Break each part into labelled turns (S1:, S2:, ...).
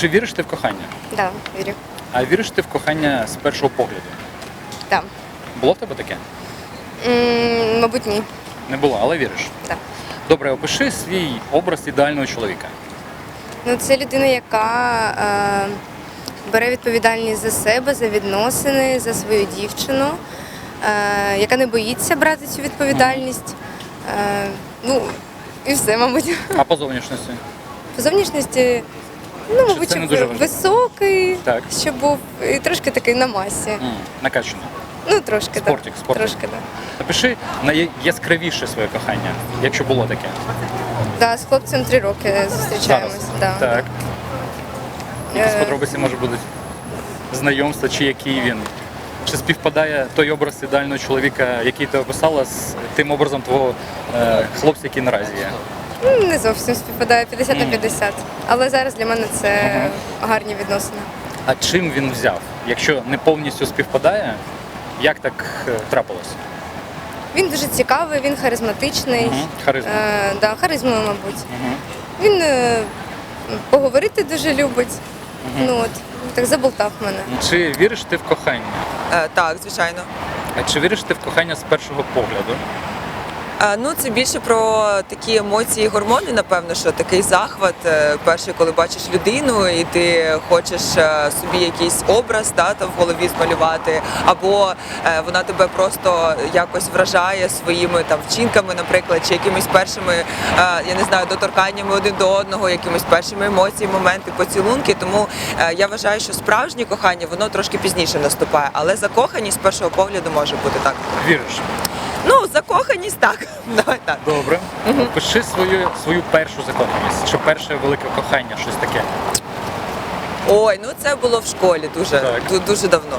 S1: Чи віриш ти в кохання?
S2: Да, вірю.
S1: А віриш ти в кохання з першого погляду?
S2: Да.
S1: Було в тебе таке?
S2: М, мабуть, ні.
S1: Не було, але віриш.
S2: Да.
S1: Добре, опиши свій образ ідеального чоловіка.
S2: Ну, це людина, яка е, бере відповідальність за себе, за відносини, за свою дівчину, е, яка не боїться брати цю відповідальність. Е, ну, і все, мабуть.
S1: А по зовнішності?
S2: По зовнішності, ну, мабуть, щоб
S1: дуже важливо?
S2: високий,
S1: Так.
S2: щоб був і трошки такий на масі.
S1: М, накачано.
S2: Ну, трошки
S1: Спортик,
S2: так.
S1: спортик.
S2: Трошки так.
S1: Напиши найяскравіше своє кохання, якщо було таке.
S2: Да, з хлопцем три роки зустрічаємось. Да.
S1: Так. Якісь
S2: Е.
S1: подробиці може будуть знайомства, чи який він. Чи співпадає той образ ідеального чоловіка, який ти описала, з тим образом твого е, хлопця, який наразі є?
S2: Ну, Не зовсім співпадає 50 на 50. Але зараз для мене це гарні відносини.
S1: А чим він взяв? Якщо не повністю співпадає, як так е, трапилось?
S2: Він дуже цікавий, він харизматичний.
S1: Мгм, харизма.
S2: Е, да, харизмою, мабуть.
S1: Мгм.
S2: Він е, поговорити дуже любить. Ну от, так заболтав мене.
S1: Чи віриш ти в кохання?
S3: Е, Так, звичайно.
S1: А чи віриш ти в кохання з першого погляду?
S3: Ну, це більше про такі емоції, гормони, напевно, що такий захват. е, Перший, коли бачиш людину, і ти хочеш е, собі якийсь образ да, там в голові змалювати, або е, вона тебе просто якось вражає своїми там вчинками, наприклад, чи якимись першими, я не знаю, доторканнями один до одного, якимись першими емоціями, моменти, поцілунки. Тому я вважаю, що справжнє кохання воно трошки пізніше наступає, але закоханість з першого погляду може бути так.
S1: Віриш?
S3: Ну, закоханість так. Давай так.
S1: Добре. Опиши свою, свою першу закоханість, чи перше велике кохання, щось таке.
S3: Ой, ну це було в школі дуже,
S1: Так.
S3: ду- дуже давно.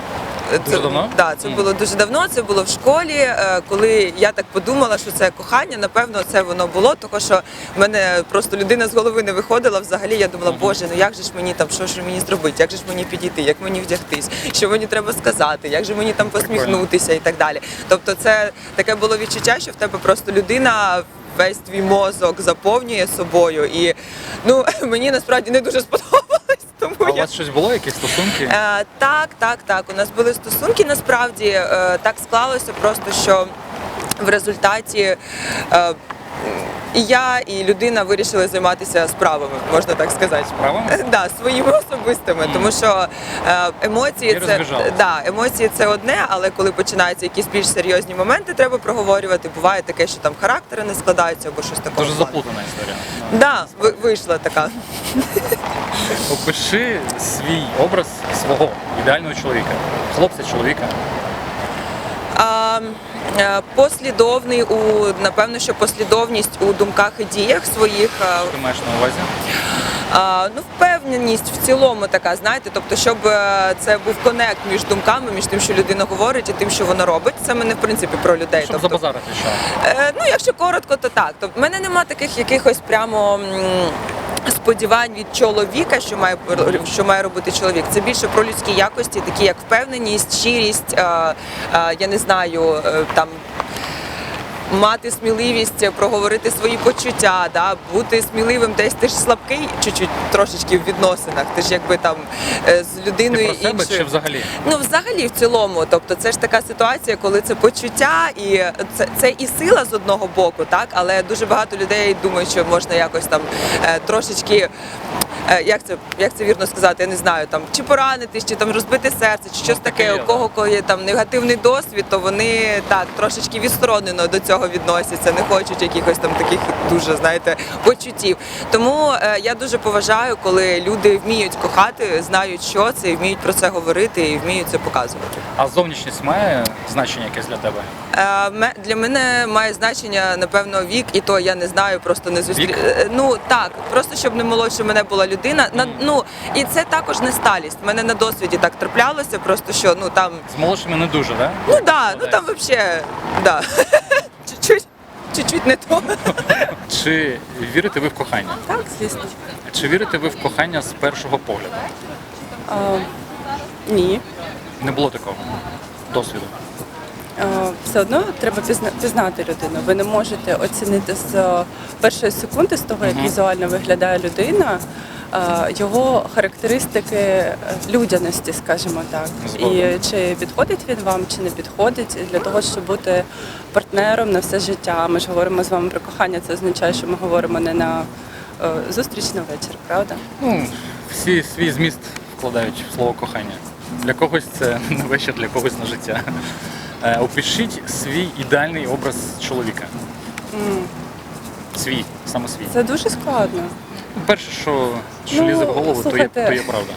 S1: Дуже
S3: це,
S1: давно?
S3: Да, це
S1: Мгм.
S3: було дуже давно. Це було в школі. е, Коли я так подумала, що це кохання, напевно, це воно було, тому що в мене просто людина з голови не виходила. Взагалі я думала, боже, ну як же ж мені там, що ж мені зробити, як же ж мені підійти, як мені вдягтись, що мені треба сказати, як же мені там посміхнутися і так далі. Тобто, це таке було відчуття, що в тебе просто людина. Весь твій мозок заповнює собою, і ну мені насправді не дуже сподобалось.
S1: У вас щось було, якісь стосунки?
S3: Е, так, так, так. У нас були стосунки. Насправді е, так склалося, просто що в результаті. Е, і я, і людина вирішили займатися справами, можна так сказати.
S1: Справами?
S3: Да, своїми особистими, тому що е, емоції це да, емоції це одне, але коли починаються якісь більш серйозні моменти, треба проговорювати. Буває таке, що там характери не складаються або щось такого.
S1: Дуже заплутана історія.
S3: Да, вийшла така.
S1: Опиши свій образ свого ідеального чоловіка, хлопця, чоловіка.
S3: А, е, послідовний у напевно, що послідовність у думках і діях своїх. а,
S1: Що ти маєш на увазі?
S3: а, ну, впевненість в цілому така, знаєте, тобто, щоб е, це був конект між думками, між тим, що людина говорить, і тим, що вона робить. Це мене в принципі про людей.
S1: Щоб
S3: тобто,
S1: забазарити що?
S3: Е, ну, якщо коротко, то так. Тобто, в мене нема таких якихось прямо. м, Сподівань від чоловіка, що має що має робити чоловік, це більше про людські якості, такі як впевненість, щирість, е, е, я не знаю, е, там мати сміливість проговорити свої почуття, да, бути сміливим, десь ти ж слабкий, чуть-чуть трошечки в відносинах. Ти ж якби там е, з
S1: Ти
S3: людиною
S1: про себе
S3: іншою.
S1: чи взагалі?
S3: Ну, взагалі, в цілому, тобто, це ж така ситуація, коли це почуття, і це, це і сила з одного боку, так, але дуже багато людей думають, що можна якось там е, трошечки. Е, Як це як це вірно сказати? Я не знаю, там чи поранитись, чи там розбити серце, чи щось
S1: таке
S3: таке. У кого коли є там негативний досвід, то вони так трошечки відсторонено до цього відносяться, не хочуть якихось там таких дуже знаєте почуттів. Тому е, я дуже поважаю, коли люди вміють кохати, знають, що це, і вміють про це говорити і вміють це показувати.
S1: А зовнішність має значення якесь для тебе?
S3: Е, Для мене має значення напевно вік, і то я не знаю, просто не зустрі...
S1: Вік?
S3: Е, Ну так, просто щоб не молодше мене була людина. На ну і це також не сталість. Мене на досвіді так траплялося, просто що ну там
S1: З молодшими не дуже, так?
S3: ну да, ну там взагалі да. чуть-чуть, чуть-чуть не то.
S1: Чи вірите ви в кохання?
S4: Так, звісно.
S1: Чи вірите ви в кохання з першого погляду?
S4: А, ні.
S1: Не було такого досвіду.
S4: А, все одно треба пізна- пізнати людину. Ви не можете оцінити з першої секунди з того, як візуально виглядає людина. е, його характеристики е, людяності, скажімо так. І чи підходить він вам, чи не підходить для того, щоб бути партнером на все життя. Ми ж говоримо з вами про кохання. Це означає, що ми говоримо не на е, зустріч на вечір, правда?
S1: Ну, всі свій зміст вкладають в слово кохання. Для когось це на вечір, для когось на життя. Е, Опишіть свій ідеальний образ чоловіка. Свій, саме свій.
S4: Це дуже складно.
S1: Перше, що, що
S4: Ну,
S1: лізе в голову, то є, то є правда.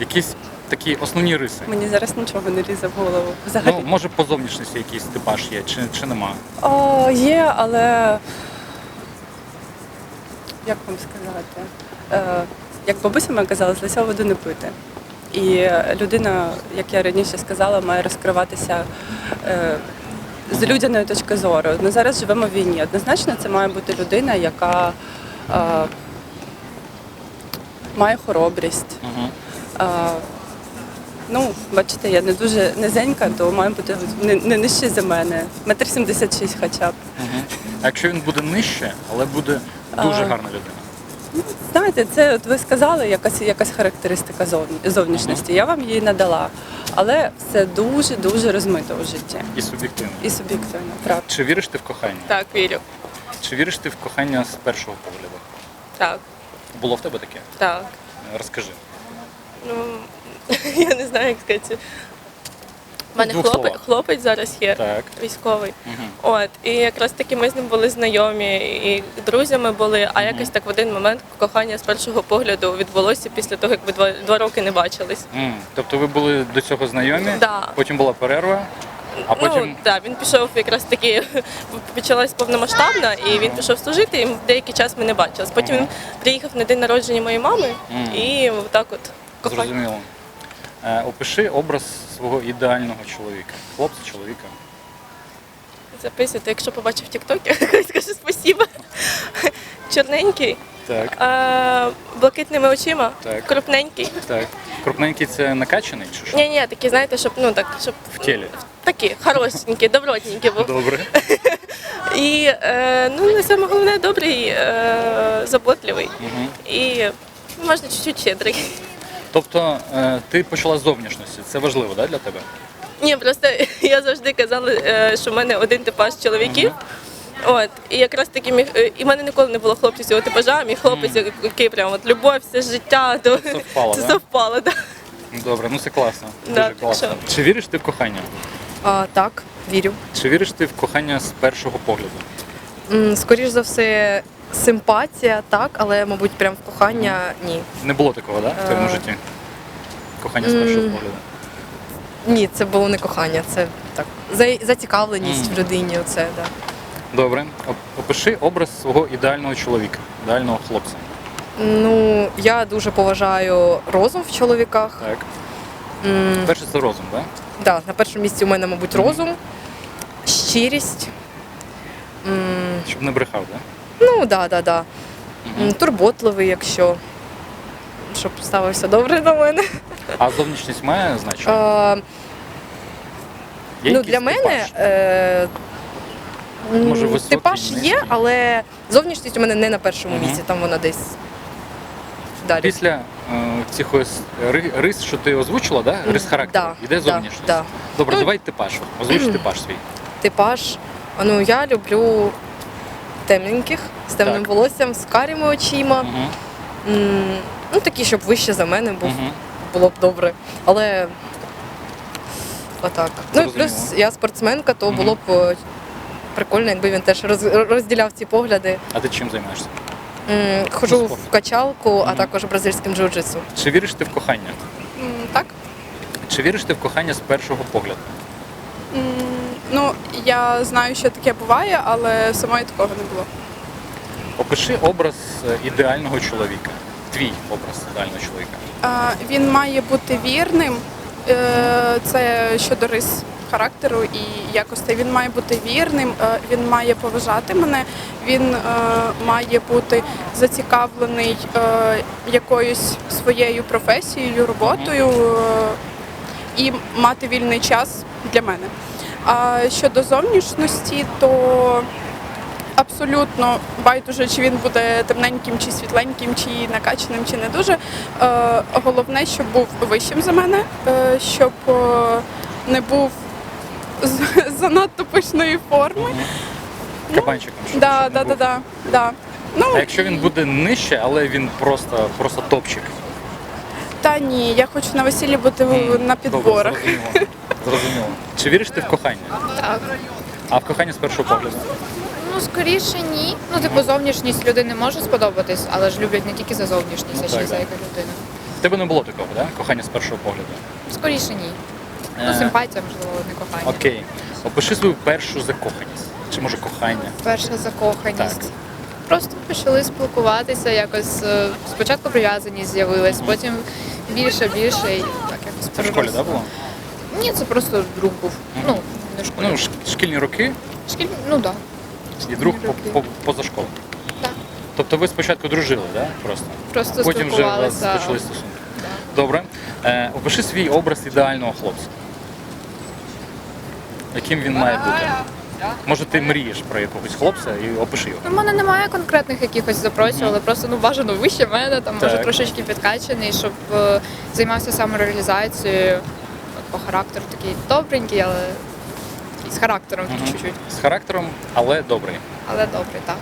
S1: Якісь такі основні риси.
S4: Мені зараз нічого не лізе в голову. Взагалі.
S1: Ну, може, по зовнішності якийсь типаж є, чи, чи нема.
S4: О, є, але як вам сказати? Е, як бабуся моя казала, з лиця воду не пити. І людина, як я раніше сказала, має розкриватися е, з людяної точки зору. Ми зараз живемо в війні. Однозначно, це має бути людина, яка е, має хоробрість. Е, Ну, бачите, я не дуже низенька, то має бути не, не нижче за мене. Метр сімдесят шість хоча б.
S1: Угу. А якщо він буде нижче, але буде дуже
S4: А.
S1: гарна людина.
S4: Знаєте, це от ви сказали, якась якась характеристика зовнішності. Я вам її надала, але все дуже дуже розмито у житті
S1: І суб'єктивно.
S4: і суб'єктивно. Правда.
S1: Чи віриш ти в кохання?
S5: Так, вірю.
S1: Чи віриш ти в кохання з першого погляду?
S5: Так,
S1: Було в тебе таке?
S5: так.
S1: Розкажи.
S5: Ну я не знаю, як сказати. У мене
S1: двох
S5: хлопець,
S1: словах.
S5: хлопець зараз є,
S1: Так.
S5: військовий.
S1: Угу.
S5: От, і якраз таки ми з ним були знайомі і друзями були, а якось так в один момент кохання з першого погляду відбулося після того, як ми два, два роки не бачились.
S1: М, Тобто ви були до цього знайомі,
S5: Да.
S1: потім була перерва, а потім.
S5: Ну, так, він пішов якраз таки, почалась повномасштабна, і він пішов служити, і деякий час ми не бачились. Потім він приїхав на день народження моєї мами, і так от кохання.
S1: Зрозуміло. Е, опиши образ свого ідеального чоловіка. Хлопця, чоловіка.
S5: Записуйте, якщо побачив в Тіктокі, хай скаже спасибо. Чорненький,
S1: Так,
S5: а, блакитними очима,
S1: Так.
S5: крупненький.
S1: так. Крупненький це накачаний чи що?
S5: Ні, ні, такі, знаєте, щоб ну так, щоб
S1: В тілі.
S5: такі хорошенькі, добротненькі був.
S1: Добре.
S5: І е, ну не саме головне добрий, е, заботливий.
S1: Угу.
S5: І можна чуть-чуть щедрий.
S1: Тобто е, ти почала з зовнішності. Це важливо, да, для тебе?
S5: Ні, просто я завжди казала, е, що в мене один типаж чоловіків. От, і якраз таки міг, е, і в мене ніколи не було хлопців цього типажа, а мій хлопець, який прям от любов, все життя, то
S1: Совпало,
S5: це
S1: да?
S5: совпало, да.
S1: Добре, ну це класно.
S5: Да,
S1: Дуже
S5: так
S1: класно. Чи віриш ти в кохання?
S2: А, так, вірю.
S1: Чи віриш ти в кохання з першого погляду?
S2: Скоріш за все, симпатія, так, але, мабуть, прям в кохання ні.
S1: Не було такого, да, в твоєму
S2: Е.
S1: житті? Кохання з першого погляду.
S2: Ні, це було не кохання, це так. за- Зацікавленість в людині. Оце, да.
S1: Добре. Опиши образ свого ідеального чоловіка, ідеального хлопця.
S2: Ну, я дуже поважаю розум в чоловіках.
S1: Так. Перше це розум, так?
S2: Да, на першому місці у мене, мабуть, розум, щирість. М,
S1: Щоб не брехав, так?
S2: Ну, да, да, да.
S1: Мгм.
S2: М, Турботливий, якщо. Щоб ставився добре до мене.
S1: А зовнішність має значення?
S2: А,
S1: Є
S2: ну,
S1: якийсь
S2: для мене
S1: типаж?
S2: е, м,
S1: Може, високий,
S2: типаж є,
S1: низький?
S2: але зовнішність у мене не на першому
S1: Мгм.
S2: місці, там вона десь далі.
S1: Після е, цих ось ри- рис, що ти озвучила, да? рис характеру,
S2: да,
S1: іде
S2: да,
S1: зовнішність.
S2: да.
S1: Добре,
S2: Ну,
S1: давай типаж. Озвуч типаж свій.
S2: Типаж. Ну, я люблю темненьких, з темним
S1: Так.
S2: волоссям, з карими очима.
S1: Угу.
S2: М, Ну, такі, щоб вище за мене був.
S1: Угу.
S2: було б добре. Але отак. Ну і
S1: Зрозуміло.
S2: плюс я спортсменка, то
S1: Мгм.
S2: було б е, прикольно, якби він теж роз- розділяв ці погляди.
S1: А ти чим займаєшся?
S2: М, Ходжу
S1: спорт.
S2: в качалку, а
S1: Мгм.
S2: також бразильським джиу-джитсу.
S1: Чи віриш ти в кохання?
S6: М, Так.
S1: Чи віриш ти в кохання з першого погляду?
S6: М, Ну, я знаю, що таке буває, але самої такого не було.
S1: Опиши образ е, ідеального чоловіка. Твій образ ідеального чоловіка.
S6: А, Він має бути вірним. е, Це щодо рис характеру і якостей. Він має бути вірним, е, він має поважати мене, він має бути зацікавлений якоюсь своєю професією, роботою і мати вільний час для мене. А щодо зовнішності, то абсолютно байдуже, чи він буде темненьким, чи світленьким, чи накачаним, чи не дуже. Е, головне, щоб був вищим за мене, е, щоб е, не був занадто пишної форми.
S1: Кабанчиком. щоб-
S6: Да,
S1: щоб
S6: да, да, да, да. Ну,
S1: А якщо він буде нижче, але він просто, просто топчик.
S6: Та ні, я хочу на весіллі бути в- на
S1: Добре,
S6: підборах.
S1: Зрозуміло. Зрозуміло. Чи віриш ти в кохання?
S7: Так.
S1: А в кохання з першого погляду?
S7: Ну, скоріше ні. Ну, типу, зовнішність людини може сподобатись, але ж люблять не тільки за зовнішність,
S1: Ну,
S7: а ще
S1: так,
S7: й за
S1: да.
S7: яка людина.
S1: В тебе не було такого, да? Кохання з першого погляду.
S7: Скоріше ні. Ну,
S1: Е,
S7: симпатія, можливо, не кохання.
S1: Окей. Опиши свою першу закоханість. Чи може кохання?
S7: Перша закоханість.
S1: Так.
S7: Просто почали спілкуватися, якось е, спочатку прив'язаність з'явилась, потім більше, більше і так якось
S1: Це в школі, да, було?
S7: Ні, це просто друг був. Ну, не в школі.
S1: Ну, шкільні роки
S7: Шкіль... Ну так.
S1: і друг по, по, поза школою.
S7: Так.
S1: Тобто ви спочатку дружили, да? Просто?
S7: Просто
S1: Потім вже у вас почали стосунки. Добре. Е, опиши свій образ ідеального хлопця. Яким він має бути? Може, ти мрієш про якогось хлопця і опиши його.
S7: У мене немає конкретних якихось запросів, але просто ну бажано вище мене, там може
S1: Так.
S7: трошечки підкачаний, щоб е, займався самореалізацією. От По характеру такий добренький, але такий з характером чуть-чуть.
S1: З характером, але добрий.
S7: Але добрий, так.